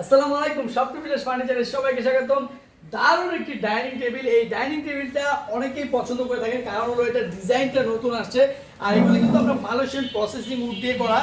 আসসালামু আলাইকুম, স্বপ্ন বিলাস ফার্নিচারের সবাইকে স্বাগতম। দারুণ একটি ডাইনিং টেবিল। এই ডাইনিং টেবিলটা অনেকেই পছন্দ করে থাকেন, কারণ হলো এটা ডিজাইনটা নতুন আসছে, আর এগুলো কিন্তু আমরা মালয়েশিয়ান প্রসেসিং উড দিয়ে করা।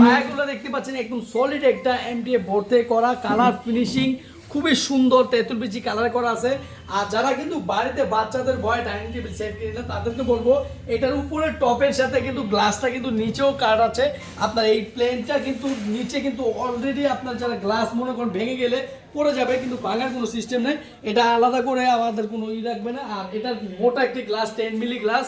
পায়াগুলো দেখতে পাচ্ছেন, একদম সলিড একটা এমডিএ বোর্ড থেকে করা কালার ফিনিশিং খুবই সুন্দর তেঁতুল বিচি কালার করা আছে। আর যারা কিন্তু বাড়িতে বাচ্চাদের ভয় ডাইনিং টেবিল সেট কিনে তাদেরকে বলব, এটার উপরে টপের সাথে কিন্তু গ্লাসটা কিন্তু নিচেও কাট আছে। আপনার এই প্লেনটা কিন্তু নিচে কিন্তু অলরেডি আপনার যারা গ্লাস মনে করেন ভেঙে গেলে পড়ে যাবে, কিন্তু ভাঙার কোনো সিস্টেম নেই। এটা আলাদা করে আমাদের কোনো ই রাখবে না। আর এটার মোটা একটি গ্লাস টেন মিলি গ্লাস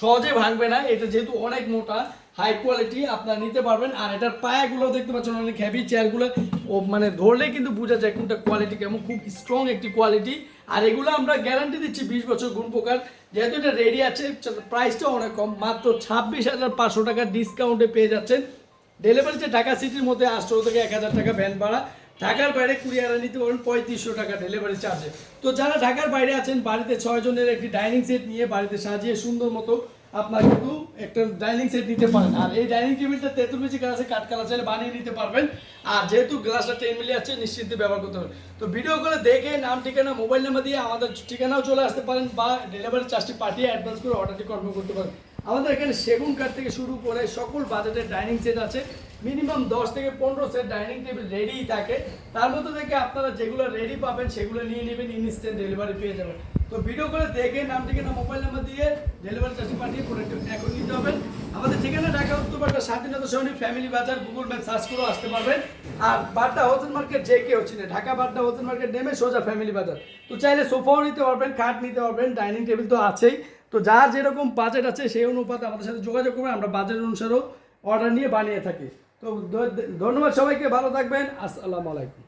সহজে ভাঙবে না। এটা যেহেতু অনেক মোটা হাই কোয়ালিটি আপনারা নিতে পারবেন। আর এটার পায়াগুলো দেখতে পাচ্ছেন, অনেক হেভি চেয়ারগুলো ও মানে ধরলে কিন্তু বোঝা যায় কোনটা কোয়ালিটি কেমন, খুব স্ট্রং একটি কোয়ালিটি আর এগুলো আমরা গ্যারান্টি দিচ্ছি বিশ বছর গুণ প্রকার। যেহেতু এটা রেডি আছে প্রাইসটা অনেক কম, মাত্র ছাব্বিশ হাজার পাঁচশো টাকা ডিসকাউন্টে পেয়ে যাচ্ছেন। ডেলিভারি যে ঢাকা সিটির মধ্যে আটশো থেকে এক হাজার টাকা ভ্যান ভাড়া, ঢাকার বাইরে কুরিয়ারে নিতে পারবেন পঁয়ত্রিশশো টাকা ডেলিভারি চার্জে তো যারা ঢাকার বাইরে আছেন, বাড়িতে ছয় জনের একটি ডাইনিং সেট নিয়ে বাড়িতে সাজিয়ে সুন্দর মতো আপনার কিন্তু একটা ডাইনিং সেট নিতে পারেন। আর এই ডাইনিং টেবিলটা তেঁতুল বেশি কালার আছে কালার চাইলে বানিয়ে নিতে পারবেন। আর যেহেতু গ্লাসটা টেন মিলি আছে, নিশ্চিন্তে ব্যবহার করতে পারবেন তো ভিডিও করে দেখে, নাম, ঠিকানা মোবাইল নাম্বার দিয়ে আমাদের ঠিকানাও চলে আসতে পারেন বা ডেলিভারি চার্জটি পাঠিয়ে অ্যাডভান্স করে অর্ডারটি কনফার্ম করতে পারেন। আমাদের এখানে সেগুন কাঠ থেকে শুরু করে সকল বাজেটের ডাইনিং সেট আছে। মিনিমাম দশ থেকে পনেরো সেট ডাইনিং টেবিল রেডিই থাকে। তার মধ্যে থেকে আপনারা যেগুলো রেডি পাবেন, সেগুলো নিয়ে নেবেন ইনস্ট্যান্ট ডেলিভারি পেয়ে যাবেন। তো ভিডিও করে দেখে নাম ঠিকানা মোবাইল নাম্বার দিয়ে ডেলিভারি চার্জ পাঠিয়ে প্রোডাক্ট এখন নিতে হবে। আমাদের ঠিকানা ঢাকা উত্তরপাড়া স্বাধীনতা সহনী ফ্যামিলি বাজার গুগল ম্যাপ সার্চ করেও আসতে পারবেন। আর বাড্ডা হোসেন মার্কেট যে কেউ চিনে, ঢাকা বাড্ডা হোসেন মার্কেট নেমে সোজা ফ্যামিলি বাজার। তো চাইলে সোফাও নিতে পারবেন, খাট নিতে পারবেন ডাইনিং টেবিল তো আছেই। তো যার যেরকম বাজেট আছে সেই অনুপাতে আমাদের সাথে যোগাযোগ করবেন আমরা বাজেট অনুসারেও অর্ডার নিয়ে বানিয়ে থাকি। তো ধন্যবাদ সবাইকে, ভালো থাকবেন, আসসালামু আলাইকুম।